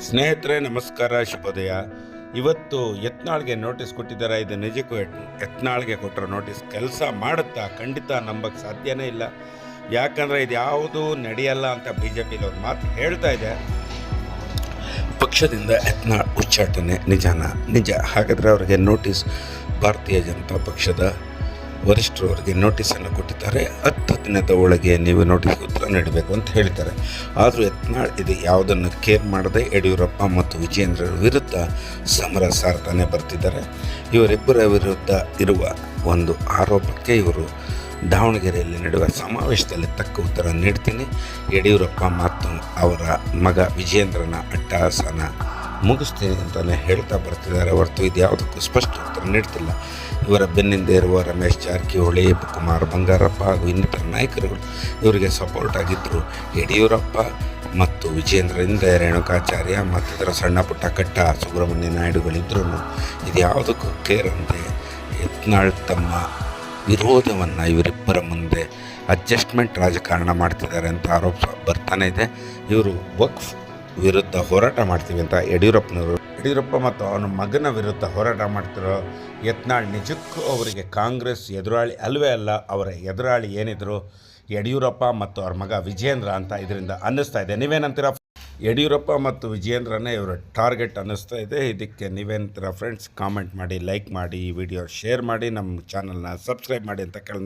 ಸ್ನೇಹಿತರೆ, ನಮಸ್ಕಾರ, ಶುಭೋದಯ. ಇವತ್ತು ಯತ್ನಾಳ್ಗೆ ನೋಟಿಸ್ ಕೊಟ್ಟಿದ್ದಾರೆ. ಇದು ನಿಜಕ್ಕೂ ಎತ್ನಾಳ್ಗೆ ಕೊಟ್ಟರೋ ನೋಟಿಸ್ ಕೆಲಸ ಮಾಡುತ್ತಾ ಖಂಡಿತ ನಂಬಕ್ಕೆ ಸಾಧ್ಯನೇ ಇಲ್ಲ. ಯಾಕಂದರೆ ಇದು ಯಾವುದೂ ನಡೆಯಲ್ಲ ಅಂತ ಬಿ ಜೆ ಪಿಲಿ ಒಂದು ಮಾತು ಹೇಳ್ತಾ ಇದೆ. ಪಕ್ಷದಿಂದ ಯತ್ನಾಳ್ ಉಚ್ಚಾಟನೆ ನಿಜಾನ? ನಿಜ. ಹಾಗಾದರೆ ಅವರಿಗೆ ನೋಟಿಸ್ ಭಾರತೀಯ ಜನತಾ ಪಕ್ಷದ ವರಿಷ್ಠರು ಅವರಿಗೆ ನೋಟಿಸನ್ನು ಕೊಟ್ಟಿದ್ದಾರೆ. ಹತ್ತು ದಿನದ ಒಳಗೆ ನೀವು ನೋಟಿಸ್ ಉತ್ತರ ನೀಡಬೇಕು ಅಂತ ಹೇಳಿದ್ದಾರೆ. ಆದರೂ ಯತ್ನಾಳ್ ಇದು ಯಾವುದನ್ನು ಕೇರ್ ಮಾಡದೆ ಯಡಿಯೂರಪ್ಪ ಮತ್ತು ವಿಜೇಂದ್ರ ವಿರುದ್ಧ ಸಮರ ಸಾರ್ತಾನೆ ಬರ್ತಿದ್ದಾರೆ. ಇವರಿಬ್ಬರ ವಿರುದ್ಧ ಇರುವ ಒಂದು ಆರೋಪಕ್ಕೆ ಇವರು ದಾವಣಗೆರೆಯಲ್ಲಿ ನಡೆಯುವ ಸಮಾವೇಶದಲ್ಲಿ ತಕ್ಕ ಉತ್ತರ ನೀಡ್ತೀನಿ. ಯಡಿಯೂರಪ್ಪ ಮತ್ತು ಅವರ ಮಗ ವಿಜೇಂದ್ರನ ಅಟ್ಟಹಾಸನ ಮುಗಿಸ್ತೀನಿ ಅಂತಲೇ ಹೇಳ್ತಾ ಬರ್ತಿದ್ದಾರೆ. ಹೊರತು ಇದು ಯಾವುದಕ್ಕೂ ಸ್ಪಷ್ಟ ಉತ್ತರ ನೀಡ್ತಿಲ್ಲ. ಇವರ ಬೆನ್ನಿಂದ ಇರುವ ರಮೇಶ್ ಜಾರಕಿಹೊಳಿ ಕುಮಾರ್ ಬಂಗಾರಪ್ಪ ಹಾಗೂ ಇನ್ನಿತರ ನಾಯಕರುಗಳು ಇವರಿಗೆ ಸಪೋರ್ಟ್ ಆಗಿದ್ದರು ಯಡಿಯೂರಪ್ಪ ಮತ್ತು ವಿಜೇಂದ್ರದಿಂದ ರೇಣುಕಾಚಾರ್ಯ ಮತ್ತಿತರ ಸಣ್ಣ ಪುಟ್ಟ ಕಟ್ಟ ಸುಬ್ರಹ್ಮಣ್ಯ ನಾಯ್ಡುಗಳಿದ್ರೂ ಇದು ಯಾವುದಕ್ಕೂ ಕೇರಂತೆ ಯತ್ನಾಳ್ ತಮ್ಮ ವಿರೋಧವನ್ನು ಇವರಿಬ್ಬರ ಮುಂದೆ ಅಡ್ಜಸ್ಟ್ಮೆಂಟ್ ರಾಜಕಾರಣ ಮಾಡ್ತಿದ್ದಾರೆ ಅಂತ ಆರೋಪ ಬರ್ತಾನೆ ಇದೆ. ಇವರು ವಕ್ಫ್ ವಿರುದ್ಧ ಹೋರಾಟ ಮಾಡ್ತೀವಿ ಅಂತ ಯಡಿಯೂರಪ್ಪನವರು. ಯಡಿಯೂರಪ್ಪ ಮತ್ತು ಅವನ ಮಗನ ವಿರುದ್ಧ ಹೋರಾಟ ಮಾಡ್ತಿರೋ ಯತ್ನಾಳ್ ನಿಜಕ್ಕೂ ಅವರಿಗೆ ಕಾಂಗ್ರೆಸ್ ಎದುರಾಳಿ ಅಲ್ವೇ ಅಲ್ಲ, ಅವರ ಎದುರಾಳಿ ಏನಿದ್ರು ಯಡಿಯೂರಪ್ಪ ಮತ್ತು ಅವ್ರ ಮಗ ವಿಜೇಂದ್ರ ಅಂತ ಇದರಿಂದ ಅನ್ನಿಸ್ತಾ ಇದೆ. ನೀವೇನಂತೀರ ಯಡಿಯೂರಪ್ಪ ಮತ್ತು ವಿಜಯೇಂದ್ರನೇ ಇವರ ಟಾರ್ಗೆಟ್ ಅನ್ನಿಸ್ತಾ ಇದೆ. ಇದಕ್ಕೆ ನೀವೇನಂತೀರ ಫ್ರೆಂಡ್ಸ್ ಕಾಮೆಂಟ್ ಮಾಡಿ ಲೈಕ್ ಮಾಡಿ, ಈ ವಿಡಿಯೋ ಶೇರ್ ಮಾಡಿ, ನಮ್ಮ ಚಾನಲ್ನ ಸಬ್ಸ್ಕ್ರೈಬ್ ಮಾಡಿ ಅಂತ ಕೇಳಿ